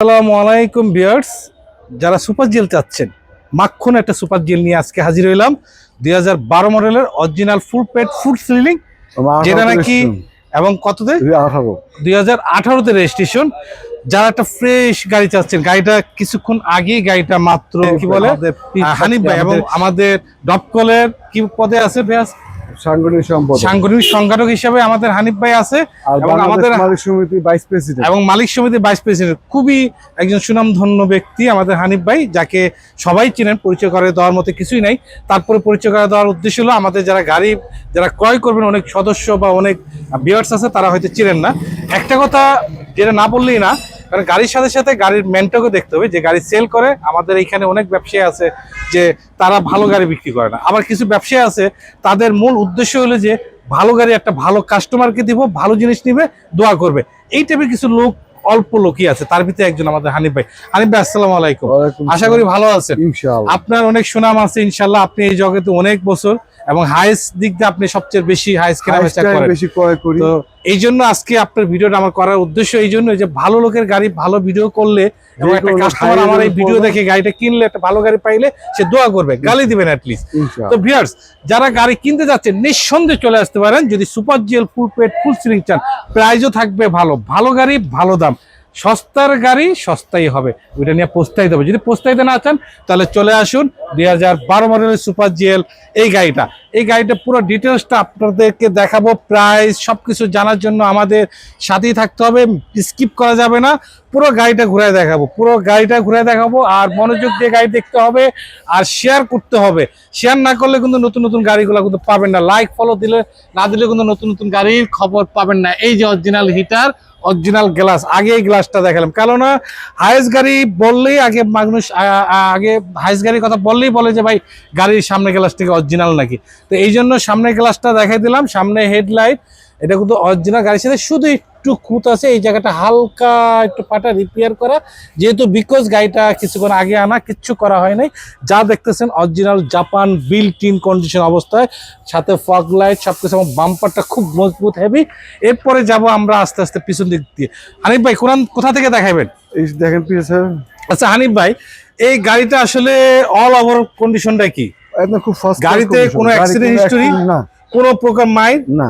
আসসালামু আলাইকুম বিয়ার্স যারা সুপার জেল চাচ্ছেন মাখন একটা সুপার জেল নিয়ে আজকে হাজির হইলাম। দুই হাজার বারো মডেলের original full paid full ceiling যেটা নাকি এবং কততে? দুই হাজার আঠারোতে রেজিস্ট্রেশন যারা একটা ফ্রেশ গাড়ি চাচ্ছেন গাড়িটা কিছুক্ষণ আগেই গাড়িটা মাত্র কি বলে? হানিফ ভাই এবং আমাদের ডপকলের কি পদে আছে ভাইয়া? সাংগঠনিক সম্পদ সাংগঠনিক সংগঠক হিসাবে আমাদের হানিফ ভাই আছে এবং আমাদের- মালিক সমিতি ভাইস প্রেসিডেন্ট। এবং মালিক সমিতির ভাইস প্রেসিডেন্ট খুবই একজন সুনামধন্য ব্যক্তি আমাদের হানিফ ভাই যাকে সবাই চিনেন পরিচয় করে দেওয়ার মতো কিছুই নাই। তারপরে পরিচয় করে দেওয়ার উদ্দেশ্য হলো আমাদের যারা গাড়ি যারা ক্রয় করবেন অনেক সদস্য বা অনেক বিয়ার্স আছে তারা হয়তো চিনেন না। একটা কথা যেটা না বললেই না কারণ গাড়ির সাথে সাথে গাড়ির মেনটাকে দেখতে হবে যে গাড়ি সেল করে আমাদের এখানে অনেক ব্যবসায়ী আছে যে তারা ভালো গাড়ি বিক্রি করে না। আবার কিছু ব্যবসায়ী আছে তাদের মূল উদ্দেশ্য হলো যে ভালো গাড়ি একটা ভালো কাস্টমারকে দিব ভালো জিনিস নিবে দোয়া করবে। এই টাইপের কিছু লোক অল্প লোকই আছে। তার ভিতরে একজন আমাদের হানিফ ভাই। হানিফ ভাই আসসালামু আলাইকুম। আশা করি ভালো আছেন। আপনার অনেক সুনাম আছে ইনশাল্লাহ আপনি এই জগতে অনেক বছর এবং হাইস্ট দিক দিয়ে আপনি সবচেয়ে বেশি হাইস্ট কেনা বেচা করেন। বেশি ক্রয় করি। তো এই জন্য আজকে আপনার ভিডিওটা আমার করার উদ্দেশ্য এই জন্য যে ভালো লোকের গাড়ি ভালো ভিডিও করলে এবং একটা কাস্টমার আমার এই ভিডিও দেখে গাড়িটা কিনলে একটা ভালো গাড়ি পাইলে সে দোয়া করবে গালি দিবেন অ্যাটলিস্ট তো ভিউয়ার্স যারা গাড়ি কিনতে যাচ্ছেন নিঃসন্দেহে চলে আসতে পারেন। যদি super GL full paid full ceiling চান প্রাইসও থাকবে ভালো। ভালো গাড়ি ভালো দাম। সস্তার গাড়ি সস্তাই হবে। ওইটা নিয়ে পোস্তাইতে হবে। যদি পোস্তাইতে না চান, তাহলে চলে আসুন দুই হাজার বারো মডেলের সুপার জিএল এই গাড়িটা। এই গাড়িটা পুরো ডিটেলসটা আপনাদেরকে দেখাবো, প্রাইস সব কিছু জানার জন্য আমাদের সাথেই থাকতে হবে, স্কিপ করা যাবে না। পুরো গাড়িটা ঘুরে দেখাবো, পুরো গাড়িটা ঘুরে দেখাবো আর মনোযোগ দিয়ে গাড়ি দেখতে হবে আর শেয়ার করতে হবে। শেয়ার না করলে কিন্তু নতুন নতুন গাড়িগুলো কিন্তু পাবেন না। লাইক ফলো দিলে, না দিলে কিন্তু নতুন নতুন গাড়ির খবর পাবেন না। এই যে অরিজিনাল হিটার অরিজিনাল গ্লাস, আগে এই গ্লাসটা দেখালাম। কেননা হায়েস গাড়ি বললেই আগে মানুষ আগে হায়েস গাড়ির কথা বললেই বলে যে, ভাই, গাড়ির সামনে গ্লাস থেকে অরিজিনাল নাকি? তো এই জন্য সামনে গ্লাসটা দেখাই দিলাম, সামনে হেডলাইট এটা কিন্তু অরিজিনাল গাড়ির সাথে শুধু একটু খুঁত আছে এই জায়গাটা হালকা একটু পাটা রিপেয়ার করা। যেহেতু বিকজ গাড়িটা কিছুক্ষণ আগে আনা কিচ্ছু করা হয় নাই। যা দেখতেছেন original Japan built in condition অবস্থায় সাথে ফগ লাইট সব কিছু এবং বাম্পারটা খুব মজবুত হেভি এরপরে যাব আমরা আস্তে আস্তে পিছন দিক দিয়ে। হানিফ ভাই কোরআন কোথা থেকে দেখাবেন এই দেখেন পিছে আচ্ছা হানিফ ভাই এই গাড়িটা আসলে অল ওভার কন্ডিশনটা কি? একদম খুব গাড়িতে কোনো accident history? না। কোনো প্রকার মাইন্ড না।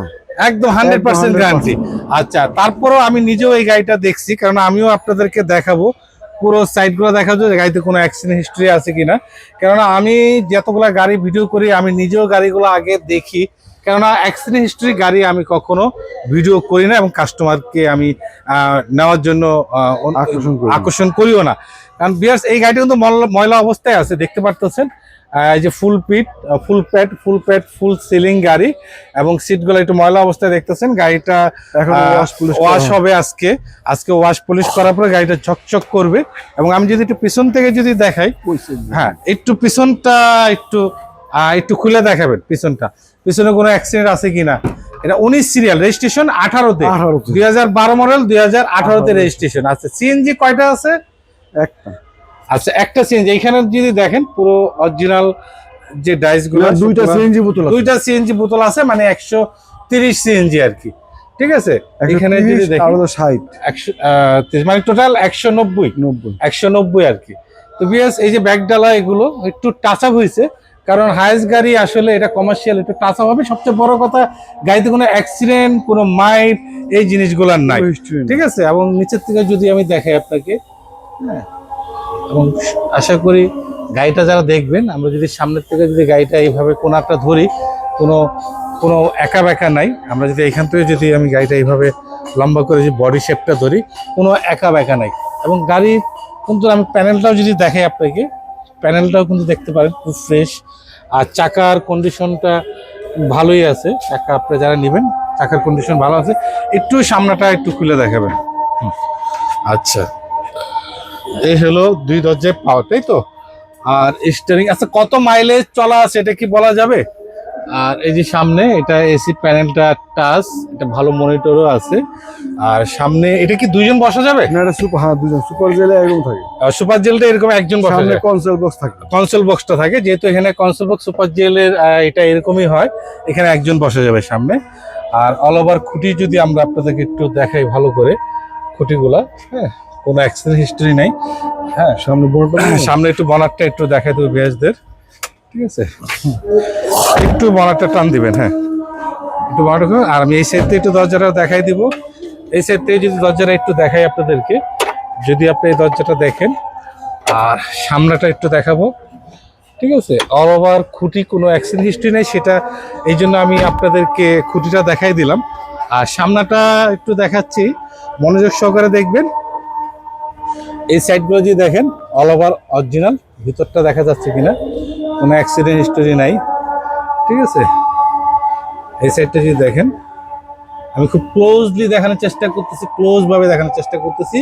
একদম হান্ড্রেড পার্সেন্ট গ্যারান্টি আচ্ছা তারপরেও আমি নিজেও এই গাড়িটা দেখছি কারণ আমিও আপনাদেরকে দেখাবো। পুরো সাইডগুলো দেখাবো যে গাড়িতে কোনো অ্যাক্সিডেন্ট হিস্ট্রি আছে কিনা। কেননা আমি যতগুলো গাড়ি ভিডিও করি আমি নিজেও গাড়িগুলো আগে দেখি। কেননা অ্যাক্সিডেন্ট হিস্ট্রি গাড়ি আমি কখনো ভিডিও করি না এবং কাস্টমারকে আমি নেওয়ার জন্য আকর্ষণ আকর্ষণ করিও না। কারণ বিয়ার্স এই গাড়িটা কিন্তু ময়লা- অবস্থায় আছে দেখতে পারতেছেন? এই যে ফুল পিট ফুল প্যাট ফুল প্যাড ফুল সিলিং গাড়ি এবং সিটগুলো একটু ময়লা অবস্থায় দেখতেছেন গাড়িটা এখন ওয়াশ হবে আজকে। আজকে ওয়াশ পলিশ করার পরে গাড়িটা চকচক করবে এবং আমি যদি একটু পিছন থেকে যদি দেখাই হ্যাঁ একটু পিছনটা একটু একটু খুলে দেখাবেন পিছনটা। পিছনে কোনো অ্যাক্সিডেন্ট আছে কিনা? এটা উনিশ সিরিয়াল রেজিস্ট্রেশন আঠারোতে। আঠারোতে। দুই হাজার বারো মডেল দুই হাজার আঠারোতে রেজিস্ট্রেশন আছে। সিএনজি কয়টা আছে? একটা। আচ্ছা একটা সিএনজি এখানে যদি দেখেন পুরো অরিজিনাল যে ডাইসগুলো দুইটা সিএনজি বোতল আছে। দুইটা সিএনজি বোতল আছে মানে একশো তিরিশ সিএনজি আর কি। ঠিক আছে? এখানে যদি দেখি আর 60 একশো মানে টোটাল একশো নব্বই। 90 একশো নব্বই আর কি। তো বিএস এই যে ব্যাগ ডালা এগুলো একটু টাচ আপ হয়েছে কারণ হাইস গাড়ি আসলে এটা কমার্শিয়াল একটু টাচ আপ হবে। সবচেয়ে বড় কথা গাড়িতে কোনো অ্যাক্সিডেন্ট কোনো মাইট এই জিনিসগুলোর নেই। ঠিক আছে? এবং নিচের থেকে যদি আমি দেখাই আপনাকে হ্যাঁ এবং আশা করি গাড়িটা যারা দেখবেন, আমরা যদি সামনের থেকে যদি গাড়িটা এইভাবে কোনাটা ধরি, কোনো কোনো একা বেঁকা নাই। আমরা যদি এখান থেকে যদি আমি গাড়িটা এইভাবে লম্বা করে যে বডি শেপটা ধরি, কোনো একা বেঁকা নাই। এবং গাড়ির কিন্তু আমি প্যানেলটাও যদি দেখাই আপনাকে প্যানেলটাও কিন্তু দেখতে পারেন, খুব ফ্রেশ আর চাকার কন্ডিশনটা ভালোই আছে। চাকা আপনি যারা নেবেন, চাকার কন্ডিশন ভালো আছে। একটু সামনাটা একটু খুলে দেখাবেন। আচ্ছা। এই হলো দুই দরজায় পাওয়া তাই তো? আর স্টারিং আচ্ছা কত মাইলেজ চলা আছে এটা কি বলা যাবে? আর এই যে সামনে এটা এসি প্যানেলটা টাচ এটা ভালো মনিটরও আছে। আর সামনে এটা কি দুইজন বসা যাবে? না এটা সুপার হ্যাঁ দুজন সুপার জেলে এরকম থাকে। আর সুপার জেলটা এরকম একজন বসা সামনে কনসোল বক্স থাকে। কনসোল বক্সটা থাকে যেহেতু এখানে কনসোল বক্স সুপার জেলের এটা এরকমই হয় এখানে একজন বসা যাবে সামনে। আর অল ওভার খুঁটি যদি আমরা আপনাদেরকে একটু দেখাই ভালো করে খুঁটিগুলা হ্যাঁ। কোনো অ্যাক্সিডেন্ট হিস্টরি নেই। হ্যাঁ সামনে বড়টা সামনে একটু বনারটা একটু দেখাই দেবো বেয়াসদের ঠিক আছে? একটু বনারটা টান দিবেন হ্যাঁ। একটু বনারটা আর আমি এই সাইড থেকে একটু দরজাটা দেখাই দিব। এই সাইড থেকে যদি দরজাটা একটু দেখাই আপনাদেরকে যদি আপনি এই দরজাটা দেখেন আর সামনেটা একটু দেখাবো ঠিক আছে? অল ওভার খুঁটি কোনো অ্যাক্সিডেন্ট হিস্ট্রি নেই সেটা এই জন্য আমি আপনাদেরকে খুঁটিটা দেখাই দিলাম। আর সামনাটা একটু দেখাচ্ছি মনোযোগ সহকারে দেখবেন। এই সাইডগুলো যদি দেখেন অল ওভার অরিজিনাল ভিতরটা দেখা যাচ্ছে কিনা কোনো অ্যাক্সিডেন্ট হিস্টোরি নাই ঠিক আছে? এই সাইডটা যদি দেখেন আমি খুব ক্লোজলি দেখানোর চেষ্টা করতেছি ক্লোজভাবে দেখানোর চেষ্টা করতেছি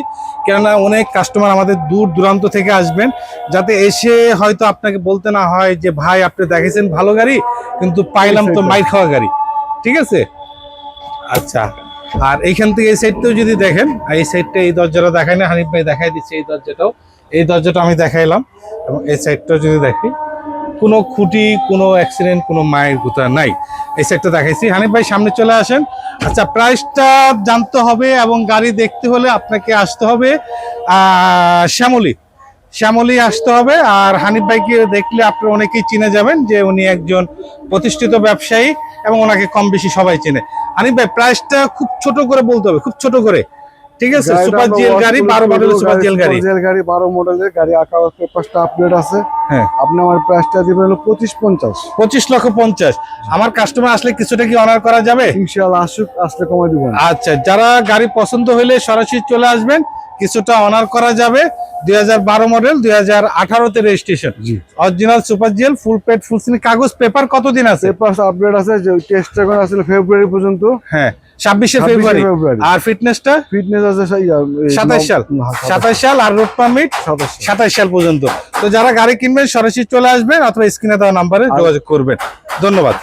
কেননা অনেক কাস্টমার আমাদের দূর দূরান্ত থেকে আসবেন যাতে এসে হয়তো আপনাকে বলতে না হয় যে ভাই আপনি দেখেছেন ভালো গাড়ি কিন্তু পাইলাম তো। মাইর খাওয়া গাড়ি। ঠিক আছে? আচ্ছা। আর এইখান থেকে এই সাইডটাও যদি দেখেন এই সাইডটা এই দরজাটা দেখাই না, হানিফ ভাই দেখাই দিচ্ছে এই দরজাটাও। এই দরজাটা আমি দেখাইলাম এবং এই সাইডটাও যদি দেখি, কোনো খুঁটি, কোনো অ্যাক্সিডেন্ট কোনো মায়ের গুতা নাই। এই সাইডটা দেখাইছি। হানিফ ভাই, সামনে চলে আসেন। আচ্ছা প্রাইসটা জানতে হবে এবং গাড়ি দেখতে হলে আপনাকে আসতে হবে। শ্যামলী। শ্যামলী আসতে হবে। আর হানিফ ভাইকে দেখলে আপনি অনেকেই চিনে যাবেন যে উনি একজন প্রতিষ্ঠিত ব্যবসায়ী এবং ওনাকে কম বেশি সবাই চেনে। হানিফ ভাই প্রাইসটা খুব ছোট করে বলতে হবে খুব ছোট করে। ঠিক আছে? সুপার জিএল গাড়ি 12 মডেলের সুপার জিএল গাড়ি জিএল গাড়ি। বারো মডেলের গাড়ি আঁকা পেপারটা আপডেট আছে। হ্যাঁ। আপনি আমার প্রাইসটা দিবেন হলো পঁচিশ পঞ্চাশ। পঁচিশ লক্ষ পঞ্চাশ। আমার কাস্টমার আসলে কিছুটা কি অনার করা যাবে? ইনশাআল্লাহ আসুক আসলে কমাই দিবেন। আচ্ছা যারা গাড়ি পছন্দ হলে সরাসরি চলে আসবেন। কিছুটা অনার করা যাবে। দুই হাজার বারো মডেল দুই হাজার আঠারোতে registration original super GL full paid full ceiling কাগজ পেপার কতদিন আছে? পেপার আপডেট আছে যে টেস্টটা আসলে ফেব্রুয়ারি পর্যন্ত। হ্যাঁ ছাব্বিশে ফেব্রুয়ারি ফেব্রুয়ারি। আর ফিটনেসটা ফিটনেস আছে সাতাইশ সাল। হ্যাঁ, সাল। আর রোড পারমিট সাতাইশ সাল। সাল পর্যন্ত। তো যারা গাড়ি কিনবেন সরাসরি চলে আসবেন অথবা স্ক্রিনে দেওয়া নাম্বারে যোগাযোগ করবেন। ধন্যবাদ।